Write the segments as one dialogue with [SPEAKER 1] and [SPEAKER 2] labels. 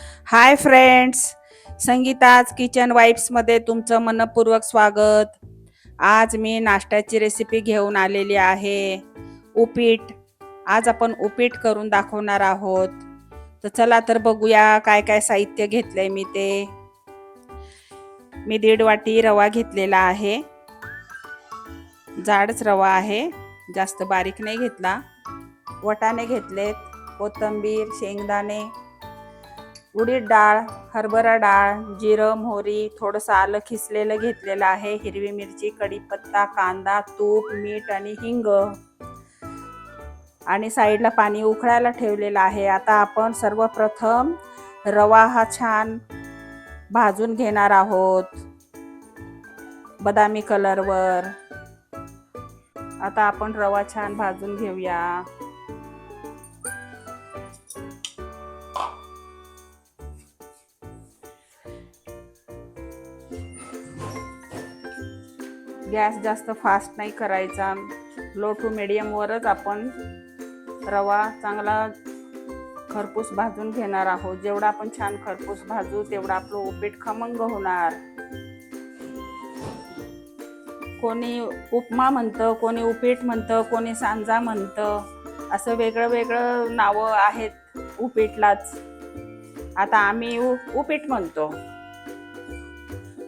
[SPEAKER 1] Hi friends Sangeeta's kitchen वाईब्समध्ये तुमचं मनपूर्वक स्वागत. आज मी नाश्त्याची रेसिपी घेऊन आलेली आहे. उपीट. आज आपण उपीट करून दाखवणार आहोत. तर चला तर बघूया काय काय साहित्य घेतलंय मी ते. मी दीड वाटी रवा घेतलेला आहे. जाडच रवा आहे. जास्त बारीक नाही घेतला. वटाणे घेतलेत. कोथिंबीर शेंगदाणे उडीद डाळ हरभरा डाळ जिरं मोहरी थोडंसं आलं खिसलेलं घेतलेलं आहे. हिरवी मिरची कढीपत्ता कांदा तूप मीठ आणि हिंग. आणि साईडला पाणी उकळायला ठेवलेलं आहे. आता आपण सर्वप्रथम रवा हा छान भाजून घेणार आहोत. बदामी कलरवर आता आपण रवा छान भाजून घेऊया. गॅस जास्त फास्ट नाही करायचा. लो टू मिडियमवरच आपण रवा चांगला खरपूस भाजून घेणार आहोत. जेवढा आपण छान खरपूस भाजू तेवढा आपलं उपीट खमंग होणार. कोणी उपमा म्हणतं कोणी उपीट म्हणतं कोणी सांजा म्हणतं असं वेगळं वेगळं नावं आहेत उपीटलाच. आता आम्ही उ उपीट म्हणतो.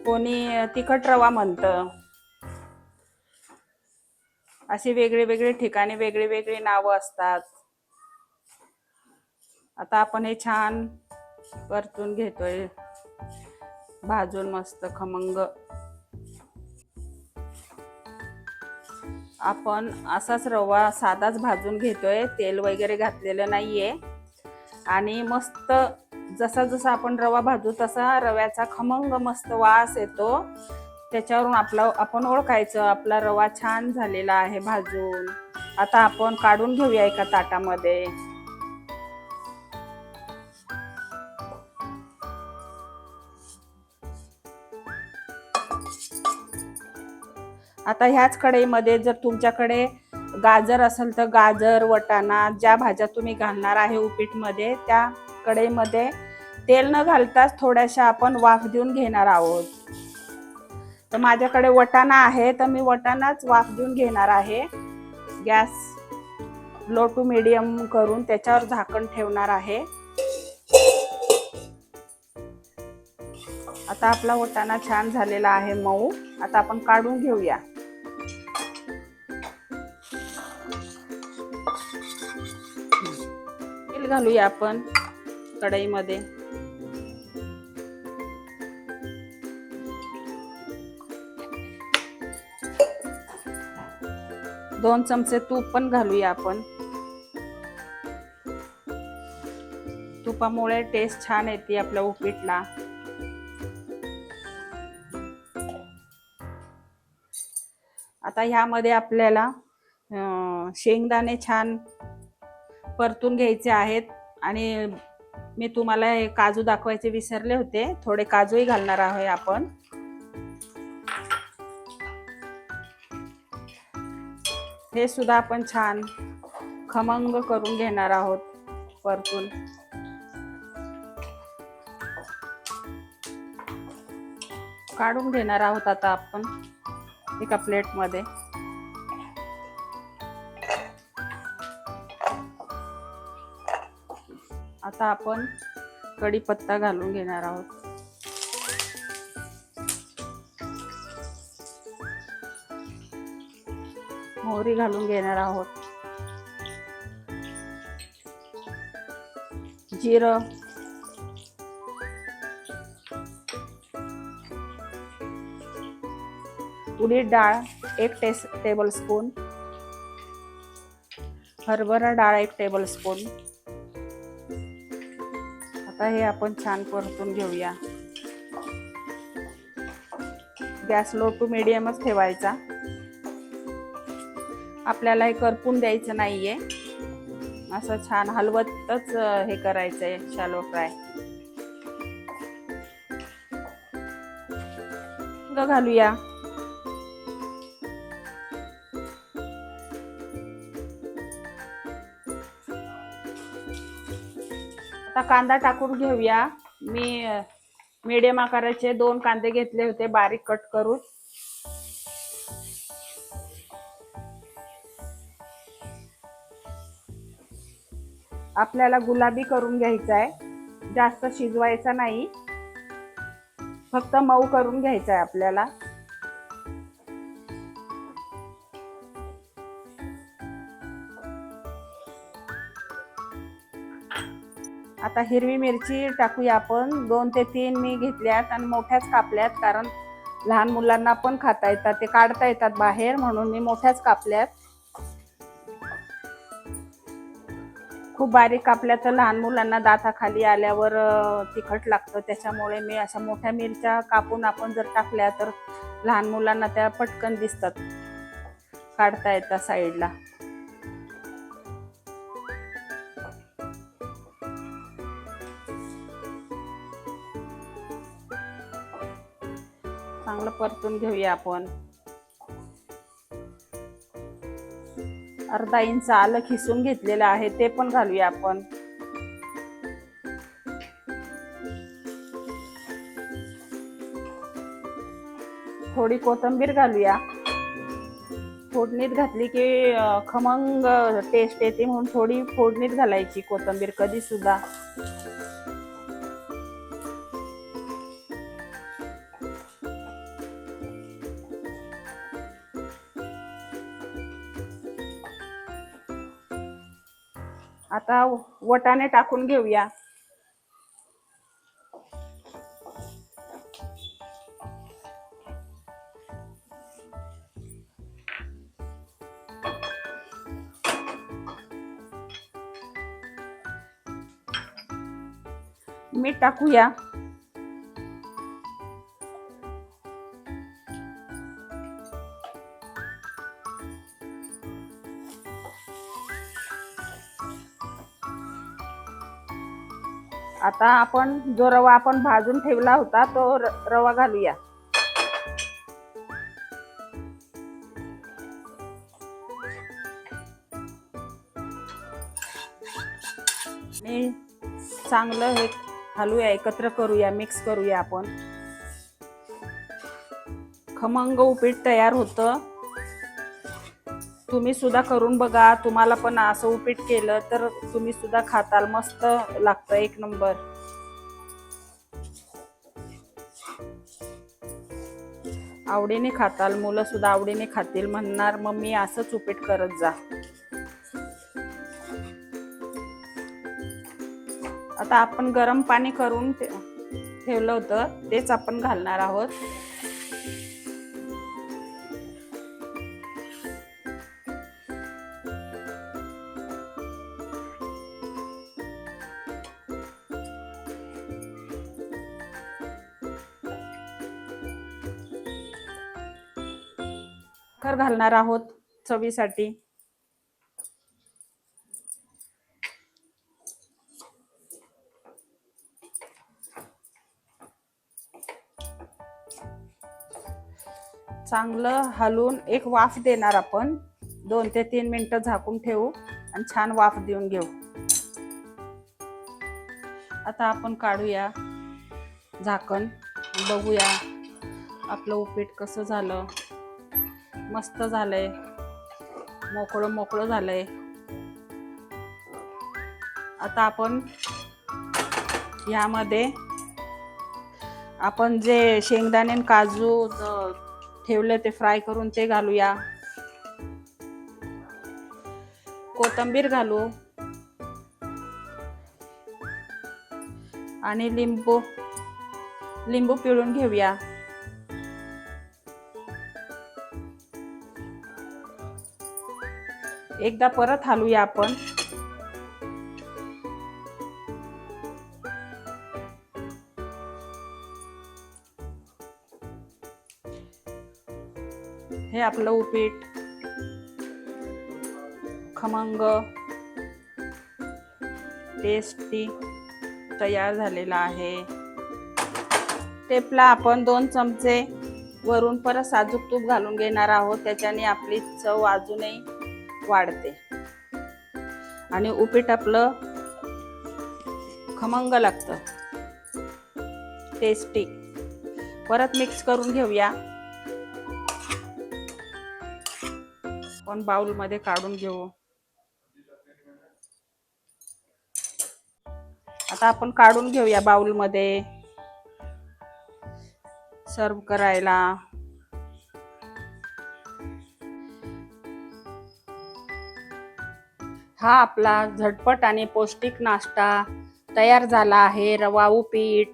[SPEAKER 1] कोणी तिखट रवा म्हणतं अशी वेगळे वेगळे ठिकाणी वेगळे वेगळी नावं असतात. आता आपण हे छान परतून घेतोय. भाजून मस्त खमंग. आपण असाच रवा साधाच भाजून घेतोय. तेल वगैरे घातलेलं नाहीये. आणि मस्त जसा जसा आपण रवा भाजू तसा रव्याचा खमंग मस्त वास येतो. त्याच्यावरून आपला आपण ओळखायचं. आपला रवा छान झालेला आहे भाजून. आता आपण काढून घेऊया एका ताटामध्ये. आता ह्याच कढईमध्ये जर तुमच्याकडे गाजर असेल तर गाजर वटाणा ज्या भाज्या तुम्ही घालणार आहे उपीटमध्ये त्या कढईमध्ये तेल न घालताच थोड्याशा आपण वाफ देऊन घेणार आहोत. तर माझ्याकडे वटाणा आहे तर मी वटाणाच वाफ देऊन घेणार आहे. गॅस लो टू मिडियम करून त्याच्यावर झाकण ठेवणार आहे. आता आपला वटाणा छान झालेला आहे मऊ. आता आपण काढून घेऊया. तेल घालूया आपण कढईमध्ये. दोन चमचे तूप पण घालूया आपण. तुपामुळे टेस्ट छान येते आपल्या उपीटला. आता ह्यामध्ये आपल्याला शेंगदाणे छान परतून घ्यायचे आहेत. आणि मी तुम्हाला हे काजू दाखवायचे विसरले होते. थोडे काजूही घालणार आहोत आपण. हे सुद्धा आपण छान खमंग करून घेणार आहोत परतून. काढून घेणार आहोत आता आपण एका प्लेटमध्ये. आता आपण कढीपत्ता घालून घेणार आहोत. मोहरी घालून घेणार आहोत. जिरं. उडीद डाळ एक टेस टेबल स्पून हरभरा डाळ एक टेबल स्पून आता हे आपण छान परतून घेऊया. गॅस लो टू मिडियमच ठेवायचा. आपल्याला हे करपून द्यायचं नाहीये. असं छान हलवतच हे करायचंय शालो फ्राय घालूया. आता कांदा टाकून घेऊया. मी मीडियम आकाराचे दोन कांदे घेतले होते बारीक कट करून. आपल्याला गुलाबी करून घ्यायचा आहे जास्त शिजवायचा नाही. फक्त मऊ करून घ्यायचा आहे आपल्याला. आता हिरवी मिरची टाकूया आपण. दोन ते तीन मी घेतल्यात आणि मोठ्याच कापल्यात कारण लहान मुलांना पण खाता येतात ते काढता येतात बाहेर म्हणून मी मोठ्याच कापल्यात. खूप बारीक कापल्या तर लहान मुलांना दाताखाली आल्यावर तिखट लागतं. त्याच्यामुळे मी अशा मोठ्या मिरच्या कापून आपण जर टाकल्या तर लहान मुलांना त्या पटकन दिसतात. काढता येतात साईडला. चांगलं परतून घेऊया आपण. अर्धा इंच आलं खिसून घेतलेलं आहे ते पण घालूया आपण. थोडी कोथिंबीर घालूया. फोडणीत घातली की खमंग टेस्ट येते म्हणून थोडी फोडणीत घालायची कोथिंबीर कधी सुद्धा आता वटाणे टाकून घेऊया. मीठ टाकूया. आता आपण जो रवा आपण भाजून ठेवला होता तो रवा घालूया. आणि चांगलं हे घालूया एकत्र करूया मिक्स करूया आपण. खमंग उपीट तयार होतं. तुम्ही सुद्धा करून बघा. तुम्हाला पण असं उपीट केलं तर तुम्ही सुद्धा खाताल. मस्त लागतं एक नंबर. आवडीने खाताल. मुलं सुद्धा आवडीने खातील म्हणणार. मग मी असंच उपीट करत जा. आता आपण गरम पाणी करून ठेवलं होतं. तेच आपण घालणार आहोत. साखर घालणार आहोत चवीसाठी. चांगलं हलवून एक वाफ देणार आपण. दोन ते तीन मिनिटं झाकून ठेवू आणि छान वाफ देऊन घेऊ. आता आपण काढूया झाकण. बघूया आपलं उपीट कसं झालं. मस्त झालंय. मोकळं मोकळं झालंय. आता आपण यामध्ये आपण जे शेंगदाणे काजू ठेवले ते फ्राय करून ते घालूया. कोथिंबीर घालू. आणि लिंबू लिंबू पिळून घेऊया. एकदा परत हलूया आपण. हे आपलं उपीट. खमंग. टेस्टी. तयार झालेला आहे. टेपला आपण दोन चमचे वरून परत साजूक तूप घालून घेणार आहोत. त्याच्याने आपली चव अजूनही वाढते. आणि उपीट आपलं खमंग लागतं. टेस्टी परत मिक्स करून घेऊया. आपण बाउलमध्ये काढून घेऊ. आता आपण काढून घेऊया बाउलमध्ये. सर्व करायला. हा आपला झटपट आणि पौष्टिक नाश्ता तयार झाला आहे. रवा उपीट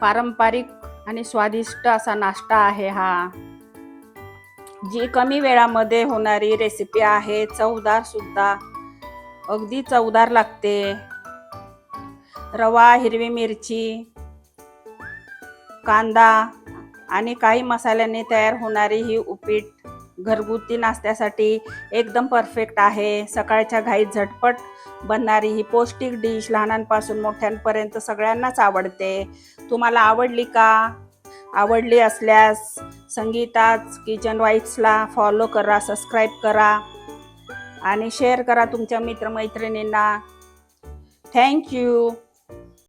[SPEAKER 1] पारंपरिक आणि स्वादिष्ट असा नाश्ता आहे हा. जी कमी वेळामध्ये होणारी रेसिपी आहे चवदार सुद्धा. अगदी चवदार लागते. रवा हिरवी मिरची कांदा आणि काही मसाल्याने तयार होणारी ही उपीट घरगुती नाश्त्यासाठी एकदम परफेक्ट आहे. सकाळच्या घाईत झटपट बनणारी ही पौष्टिक डिश लहानांपासून मोठ्यांपर्यंत सगळ्यांनाच आवडते. तुम्हाला आवडली का? आवडली असल्यास संगीताच किचन वाईफ्सला फॉलो करा सबस्क्राईब करा आणि शेअर करा तुमच्या मित्रमैत्रिणींना. थँक्यू